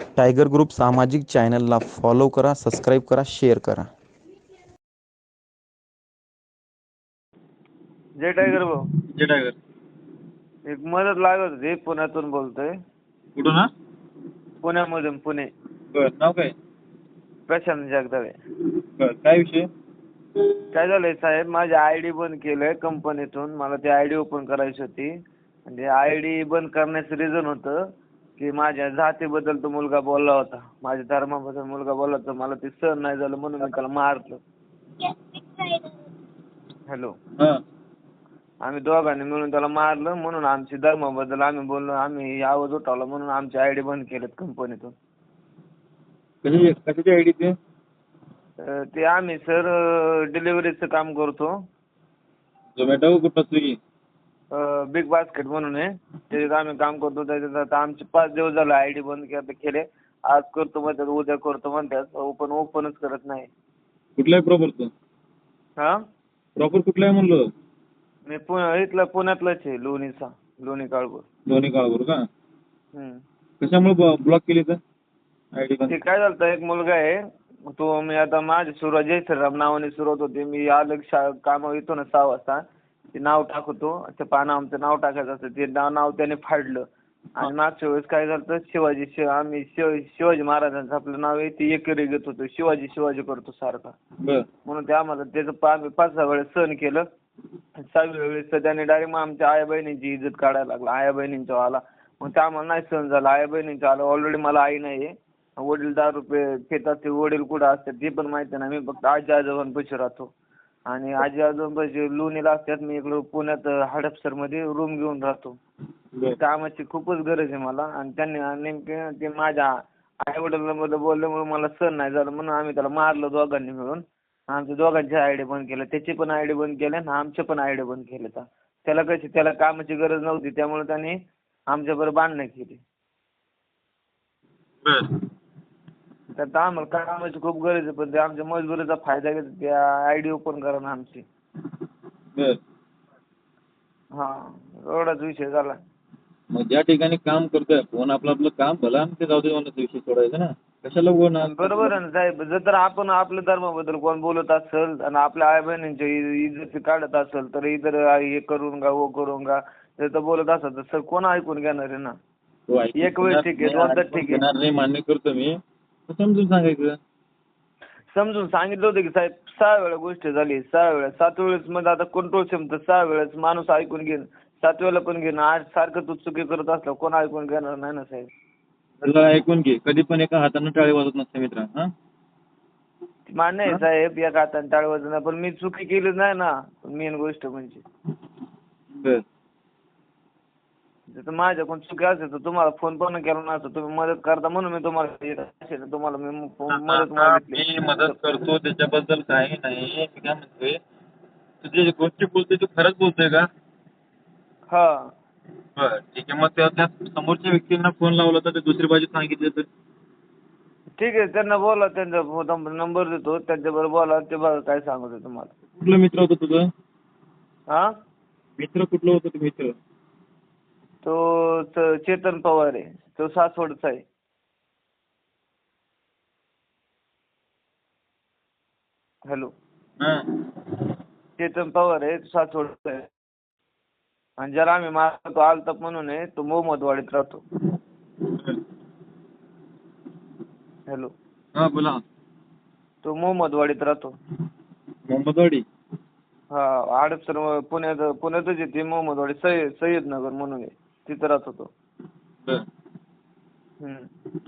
Tiger group सामाजिक चॅनलला follow करा सबस्क्राईब करा शेअर करा. जय टायगर भाऊ. जे टायगर. एक मदत लागत होती पुण्यातून बोलतोय. कुठून हा? पुण्यामधून पुणे. बर नाव काय? प्रशांत जगदाळे. बर काय विषय? काय झालंय साहेब माझी आय डी बंद केलंय कंपनीतून. मला ती आय डी ओपन करायची होती. आणि आय डी बंद करण्याचं रिझन होतं. की माझ्या जातीबद्दल तो मुलगा बोलला होता. माझ्या धर्माबद्दल मुलगा बोलला होता. मला ते सहन नाही झालं म्हणून मी त्याला मारलं. हॅलो हा. आम्ही दोघांनी मिळून त्याला मारलं म्हणून आमची धर्माबद्दल आम्ही बोललो. आम्ही आवाज उठवला म्हणून आमची आय डी बंद केलेत कंपनीतून. कशाची कशाची आय डी ते? ते आम्ही सर डिलिव्हरीचं काम करतो. झोमॅटो कुठं स्विगी बिग बास्केट म्हणून आहे. त्याच्यात आम्ही काम करतो. त्याच्यात आता आमचे पाच दिवस झाले आय डी बंद के- केले. आज करतो म्हणतात उद्या करतो म्हणतात. ओपन ओपनच करत नाही. कुठला आहे प्रॉपर तू? हा? प्रॉपर कुठला आहे म्हणलं? मी पु इथला पुण्यातलाच आहे लोणीचा लोणी काळभोर. दोन्ही काळावर का? हम्म. कशामुळे ब्लॉक केली तर? आय डी ते काय झालं एक मुलगा आहे तो मी आता माझी सुरुवात जय श्रीराम नावाने सुरुवात होती. मी आलं शा कामावर येतो ना सहा वाजता. ते नाव टाकतो. ते पानं आमचं नाव टाकायचं असतं. ते नाव नाव त्याने फाडलं. आणि मागच्या वेळेस काय झालं शिवाजी शिव आम्ही शिव शिवाजी महाराजांचं आपलं नाव आहे ते एकेरी घेत होतो. शिवाजी शिवाजी करतो सारखा. बर. म्हणून ते आम्हाला त्याचं पा आम्ही पाच सहा वेळेस सहन केलं. सहाव्या वेळेस तर त्याने डायरेक्ट मग आमच्या आया बहिणींची इज्जत काढायला लागला. आया बहिणींचा आला मग ते आम्हाला नाही सहन झालं. आया बहिणींचा आला ऑलरेडी मला आई नाही आहे. वडील दारू पे पितात ते वडील कुठं असतात ते पण माहिती नाही. मी फक्त आजी आजोबांपाशी राहतो. आणि आजी आजोबांपाशी लोणीला असतात मी इकडं पुण्यात हडपसरमध्ये रूम घेऊन राहतो. कामाची खूपच गरज आहे मला. आणि त्यांनी नेमके ते माझ्या आई वडिलांबद्दल बोलल्यामुळे मला सहन नाही झालं. म्हणून आम्ही त्याला मारलं दोघांनी मिळून. आमच्या दोघांचे आय डी बंद केले. त्याची पण आय डी बंद केले आणि आमचे पण आय डी बंद केले. त्याला कशी त्याला कामाची गरज नव्हती. त्यामुळे त्याने आमच्याबरोबर बांधणं केली. आता आम्हाला कामाची खूप गरज आहे पण ते आमच्या मजबुरीचा फायदा घेतो त्या आय डी ओपन करा ना आमची. बर. हां एवढाच विषय झाला. मग ज्या ठिकाणी काम करतोय फोन आपलं आपलं काम भला आणि ते जाऊ दे म्हणण्याचा विषय सोडायचा ना? कशाला ना बरोबर आहे ना साहेब. जर तर आपण आपल्या धर्माबद्दल कोण बोलत असेल आणि आपल्या आई बहिणींची इज्जत काढत असेल तर इतर हे करून का वो करून का जर तर बोलत असेल तर सर कोण ऐकून घेणार आहे ना? ऐकून एक वेळ ठीक आहे, दोनदा ठीक आहे. नाही मान्य करतो मी. समजून सांगायचं. समजून सांगितलं होतं की साहेब सहा वेळा गोष्ट झाली सहा वेळा. सात वेळेस मध्ये आता कंट्रोल क्षमता सहा वेळेस माणूस ऐकून घेईन सात वेळेला पण घेईन. आठ सारखं तू चुकी करत असलं कोण ऐकून घेणार नाही ना साहेब? त्याला ऐकून घे. कधी पण एका हातानं टाळी वाजत नसते मित्रा हा? मान्य आहे साहेब एका हाताने टाळ वाजवणं पण मी चुकी केली नाही ना. मेन गोष्ट म्हणजे. बर. जर माझ्याकडून चुकी असेल तर तुम्हाला फोन पण केला नसता. तुम्ही मदत करता म्हणून मी तुम्हाला येत असेल तर तुम्हाला मी म- मदत आता मागितली. मी मदत करतो त्याच्याबद्दल काही नाही. मी काय म्हणतोय तुझी जी गोष्टी बोलतोय तू खरंच बोलतोय का? हा. बर ठीक आहे. मग त्या त्या समोरच्या व्यक्तींना फोन लावला तर ते दुसरी बाजू सांगितली तर? ठीक आहे. त्यांना बोला त्यांचा फोन नंबर देतो. त्यांच्याबरोबर बोला ते बघा काय सांगतो ते तुम्हाला. कुठलं मित्र होतं तुझं? हा? मित्र कुठलं होतं ते मित्र? तो च- चेतन पवार आहे. तो सासवडचा आहे. हॅलो. हा. चेतन पवार आहे तो सासवडचा आहे. आणि ज्याला आम्ही मारतो तो आलताप म्हणून आहे तो मोहम्मदवाडीत राहतो. हॅलो. हा बोला. तो मोहम्मदवाडीत राहतो. मोहम्मदवाडी? हा हडपसर पुण्यात पुण्यातच येते मोहम्मदवाडी सय्यद सय्यद नगर म्हणून आहे. तिथं राहतो तो. बर. हम्म.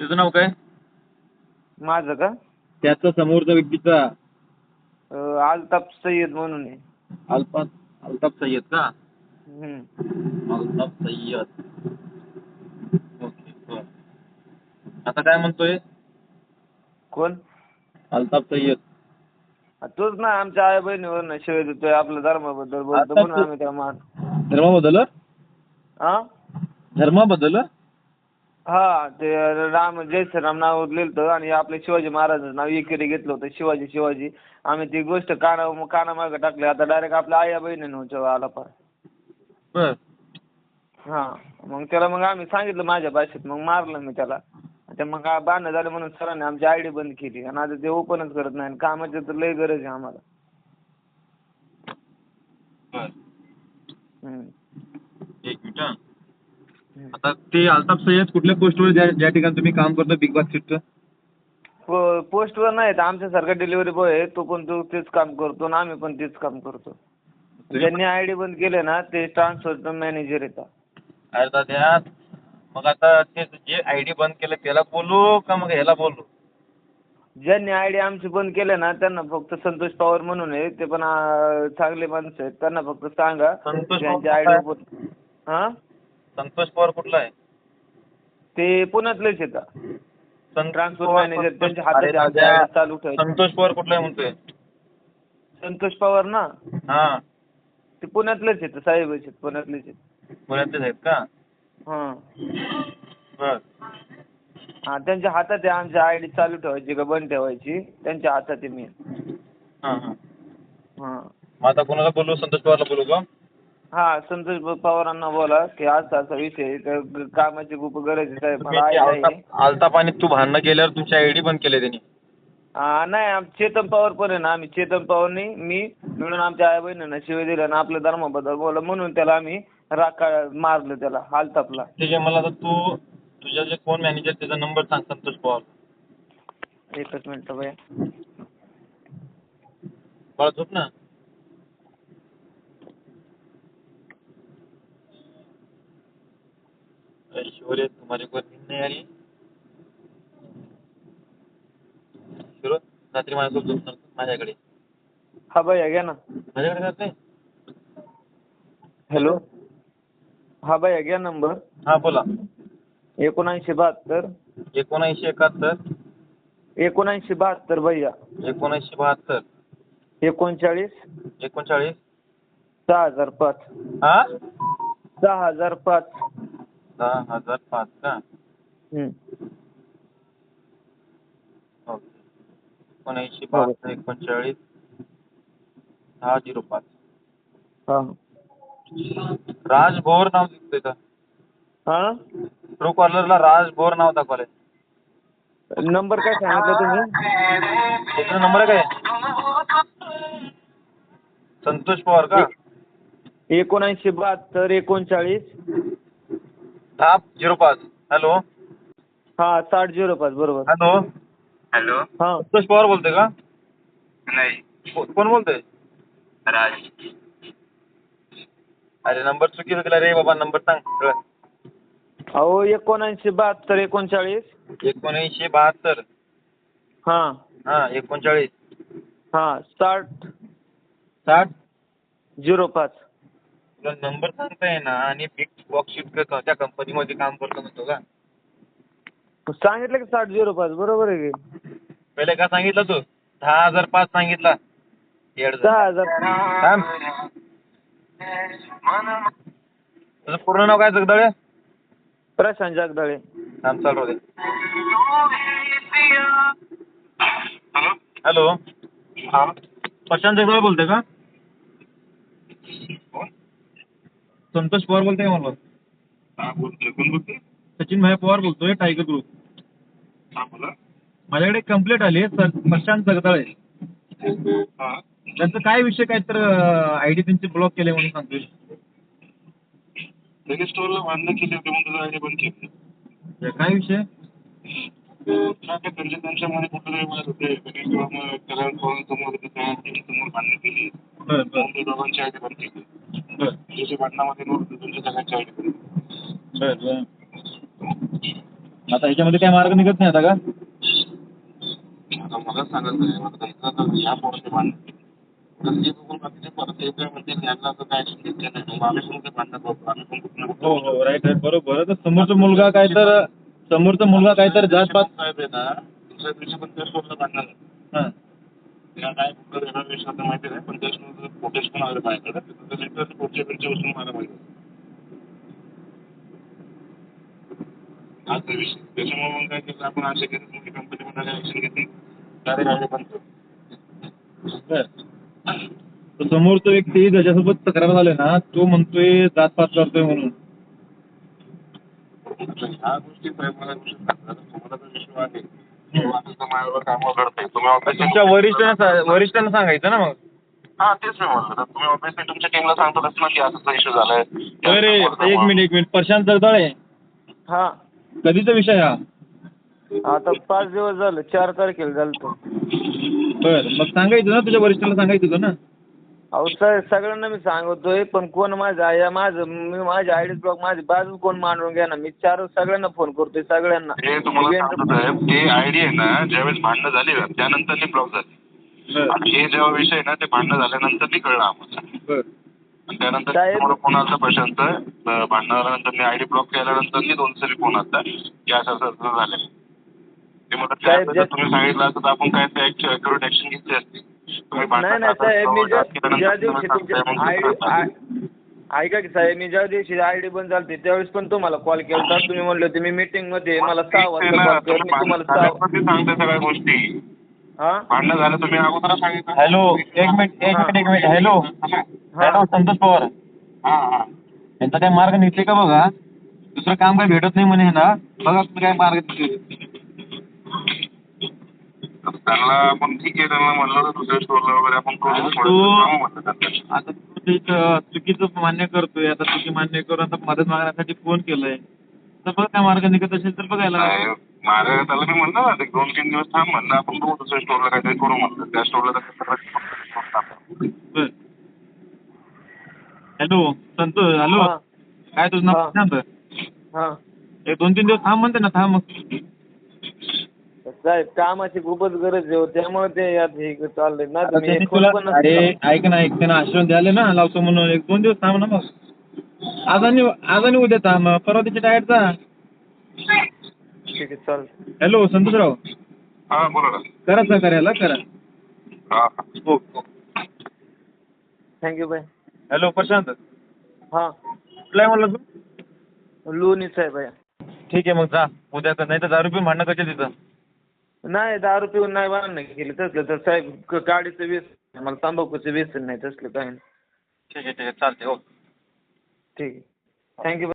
तुझं नाव काय? माझं का? त्याचा समोरचा व्यक्तीचा? अं, आलताप सय्यद म्हणून आहे. अल्ताफ अल्ताफ सय्यद का? हम्म. अल्ताफ सय्यद. ओके बर. आता काय म्हणतोय? कोण? अल्ताफ सय्यद. तोच ना आमच्या आई बहिणीवर ना देतोय आपल्या धर्माबद्दल बोलतो आता म्हणून तू- आम्ही त्याला मार धर्माबद्दल हा धर्माबद्दल हा ते राम जय श्रीराम नाव लिहिलं आणि आपले शिवाजी महाराजांचं नाव एकेरी घेतलं होतं शिवाजी शिवाजी. आम्ही ती गोष्ट काना कानामागं टाकली आता डायरेक्ट आपल्या आया बहिणीनं आला पार बर. हां मग त्याला मग आम्ही सांगितलं माझ्या भाषेत मग मारलं मी त्याला. ते मग काय बांधणं झालं म्हणून सरांनी आमची आय डी बंद केली आणि आता ते ओपनच करत नाही आणि कामाची तर लई गरज आहे आम्हाला. एक मिनिट. आता ते अल्ताफ सय्यद कुठल्या पोस्टवर ज्या ज्या ठिकाणी तुम्ही काम करता बिग पो पोस्टवर नाही तर आमच्यासारखा डिलिव्हरी बॉय आहे तो पण तो तेच काम करतो आणि आम्ही पण तेच काम करतो. ज्यांनी आय डी बंद केले ना ते ट्रान्सफरचं मॅनेजर येतात. अरे दाद्या मग आता ते जे आय डी बंद केलं त्याला बोलू का मग ह्याला बोलू? ज्यांनी आय डी आमची बंद केले ना त्यांना फक्त संतोष पवार म्हणून आहे ते पण चांगले माणसं आहेत. त्यांना फक्त सांगा संतोष ज्यांची पवार आय कुठला डी हां? संतोष पवार कुठला आहे? ते पुण्यातलेच येतात संतोष ट्रान्सफर पवार- मॅनेजर त्यांच्या हातात चालू ठेवायची. संतोष पवार कुठला आहे म्हणतोय? संतोष पवार ना? हा. ते पुण्यातलेच येतं साहेबच आहेत पुण्यातलेच आहेत. पुण्यातलेच आहेत का? हां. बर. हां त्यांच्या हातात आहे आमची आय डी चालू ठेवायची का बंद ठेवायची त्यांच्या हातात आहे मी. हां हां. हां. मग आता कोणाला बोलू? संतोष पवारला बोलू का? हां संतोष ब- पवारांना बोला की असा असा विषय आहे, तर ग- कामाची खूप गरज आहे साहेब तुम्ही मला ते आय आहे. अल्ताफ अल्ताफ आणि तू भांडणं केल्यावर तुमची आय डी बंद केली त्यांनी. हां नाही आम चेतन पवार पण आहे ना आम्ही चेतन पवारनी मी मिळून आमच्या आई बहिणींना शिवाय दिल्या आणि आपल्या धर्माबद्दल बोला म्हणून त्याला आम्ही राखा मारलं त्याला हालतापला ठीक आहे मला आता तू तुझ्या जे कोण मॅनेजर त्याचा नंबर सांग संतोष पवार. एकच मिनटं भैया बाळा झोप ना. ऐश्वर्या तुम्हारे को नींद नहीं आ रही शिरो रात्री माझ्यासोबत झोपणार माझ्याकडे. हा भैया घ्या ना. माझ्याकडे जात नाही हॅलो. हा भैया घ्या नंबर. हा बोला. एकोणऐंशी बहात्तर. एकोणऐंशी एकाहत्तर. एकोणऐंशी बहात्तर भैया. एकोणऐंशी बहात्तर. एकोणचाळीस. एकोणचाळीस. सहा हजार पाच. हा? सहा हजार पाच. दहा हजार पाच का? हम्म. ओके. एकोणऐंशी बहात्तर एकोणचाळीस. दहा झिरो पाच. हा. राज भोर नाव दिसतंय का? हा? ट्रू कॉलरला राज भोर नाव दाखवलंय. नंबर काय सांगितलं तुम्ही? त्याचा नंबर आहे काय? संतोष पवार का? एकोणऐंशी बहात्तर एकोणचाळीस. दहा झिरो पाच. हॅलो. हा साठ झिरो पाच बरोबर. हॅलो. हॅलो. हा. संतोष पवार बोलतोय का? नाही. को- कोण बोलतोय? राज. अरे नंबर चुकीचा दिला रे बाबा नंबर सांग. अहो एकोणऐंशी बहात्तर एकोणचाळीस. एकोणऐंशी बहात्तर. हा. हा एकोणचाळीस. हा साठ. साठ? झिरो पाच. तुला नंबर सांगता येईना आणि बिग बॉक्स शीट त्या कंपनीमध्ये काम करतो म्हणतो का? सांगितलं की साठ झिरो पाच. बरोबर आहे की? पहिले का सांगितलं तू? दहा हजार पाच सांगितला. येड. दहा हजार. थांब. तुझं पूर्ण नाव काय जगदाळे प्रशांत जगदाळे. थांब चालू दे. हॅलो. हॅलो. हा. प्रशांत जगदाळे बोलतोय का? संतोष पवार बोलतोय का मला? हा बोलतोय. कोण बोलतोय? सचिन भाई पवार बोलतोय टायगर ग्रुप हा बोला. माझ्याकडे एक कंप्लेंट आली आहे सर प्रशांत जगदाळे. हा. त्यांचं काय विषय काय तर आय डी त्यांची ब्लॉक केले म्हणून सांगतोय. लगेच स्टोअरला भांडणं केली होती म्हणून तुझा आयडी बंद केली. काय विषय? त्यांच्यामध्ये कुठेतरी म्हणत होते त्याला फोन समोर होते समोर भांडणं केली. ते दोघांची आयडी बंद केली. बरं. जसे भांडणामध्ये नव्हते तुमच्या सगळ्यांची आयडी बंद केली. बरं बरं. आता ह्याच्यामध्ये काय मार्ग निघत नाही आता का? आता मला सांगायचं या पोराचे भांडण हो हो राईट राईट बरोबर. आता समोरचा मुलगा काय तर समोरचा मुलगा काय तर जात पात साहेब आहे ना दुसऱ्या दिवशी पण त्या स्टोरला. हां. त्या काय विषय आता माहिती नाही पण त्याच्यानंतर फोटेज पण आले माझ्याकडे तिथं लेटर पुढच्या वस्तू मला माहिती हाच विषय. त्याच्यामुळे मग काय केलं आपण केलं मोठी कंपनी मध्ये ऍक्शन घेतली डायरेक्ट आले पण बर. तो समोरचा व्यक्ती ज्याच्यासोबत तक्रार झाली ना तो म्हणतोय जातपात करतोय म्हणून. ह्या गोष्टी साहेब मला गोष्टी सांगतात तुम्हाला जो विषय आहे. माझ्यावर तुम्ही तुमच्या वरिष्ठांना सा- वरिष्ठांना सांगायचं ना मग. हा तेच मी म्हणतो. तर तुम्ही ऑब्विसली तुमच्या टीमला सांगतातच ना की असाचा इश्यू झालाय. अरे एक मिनिट एक मिनिट प्रशांत जगदाळे हा. कधीचा विषय हा? आता पाच दिवस झालं चार तारखेला झालं तो बर मग सांगायचं ना तुझ्या वरिष्ठाला सांगायचं होतं ना. अहो सर सगळ्यांना मी सांगतोय पण कोण माझं आहे माझं मी माझी आयडी ब्लॉक माझी बाजू कोण मांडून घ्या ना मी चार सगळ्यांना फोन करतोय सगळ्यांना. हे तुम्हाला सांगतो साहेब ते आयडी आहे ना ज्यावेळेस भांडणं झाली ना त्यानंतर ब्लॉक झाली. बर. आणि हे जेव्हा विषय आहे ना ते भांडणं झाल्यानंतर ती कळलं आम्हाला. बर. आणि त्यानंतर साहेब- तुम्हाला फोन आला प्रशांत अं, भांडणं झाल्यानंतर मी आयडी ब्लॉक केल्यानंतर मी दोन तरी फोन आला की असं असं असं झालं. ते साहेब, तुम्ही सांगितलं असतं तर आपण काय ते ऍक्युरेट ऍक्शन घेतली असती. तुम्ही भांडणं नाही नाही साहेब मी ज्या दिवशी सांगताय तुमची मग आयडी. ऐका की साहेब मी ज्या दिवशी आयडी बंद झाली त्यावेळेस पण तुम्हाला कॉल केला होता तुम्ही म्हणले होते मी मीटिंगमध्ये आहे, मला सहा वाजता ना, कॉल कर तुम्ही मी तुम्हाला भांडणं सहा झाल्यानंतर ते सांगताय सगळ्या गोष्टी. भांडणं झालं तुम्ही अगोदर सांगितलं. हॅलो एक मिनिट एक मिनिट एक minute. Hello. Hello Santosh Pawar. हा हा. यांचा काय मार्ग निघते का बघा? दुसरं काम काय भेटत नाही म्हणे ना बघा तुम्ही काय मार्ग त्यांना आपण ठीक आहे त्यांना म्हणलं दुसऱ्या स्टोरला वगैरे आपण तू-. आता तू ते च- चुकीचं मान्य करतोय आता चुकी मान्य करून आता मदत मागण्यासाठी फोन केलंय. तर बघ काय मार्ग निघत असेल तर बघायला माझ्या त्याला मी म्हणलं ना ते दोन तीन दिवस थांब म्हणलं आपण बघू दुसऱ्या स्टोरला काहीतरी करू म्हणलं. त्या स्टोरला हॅलो संतोष हॅलो. हा. काय तुझं नाव हा. हा. एक दोन तीन दिवस थांब म्हणते ना थांब मग. साहेब कामाची खूपच गरज आहे हो, त्यामुळे ते यात हे चाललंय. ना आता मी त्यांनी फोन तुला पण अरे ऐक ना ऐक. त्यांना आश्रम द्याले ना लावतो म्हणून. एक दोन दिवस थांब ना मग. आज आणि आज आणि उद्या थांब. परवा त्याच्या डायटचा ठीक आहे चालतं हॅलो संतोषराव. हा बोला ना. करा सहकार्याला करा हा. हो. Thank you bye hello Prashant. हा. कुठला आहे म्हणलं तू? लोणी साहेब आहे. ठीक आहे मग जा. उद्या कर. नाही तर दारू पिऊन भांडणं करते तिथं. नाही दारू पिऊन नाही भांडणं केली तसलं तर साहेब गाडीचं व्यसन मला तंबाखूचं व्यसन नाही तसलं काही नाही. ठीक आहे ठीक आहे चालते हो. ठीक आहे. थँक्यू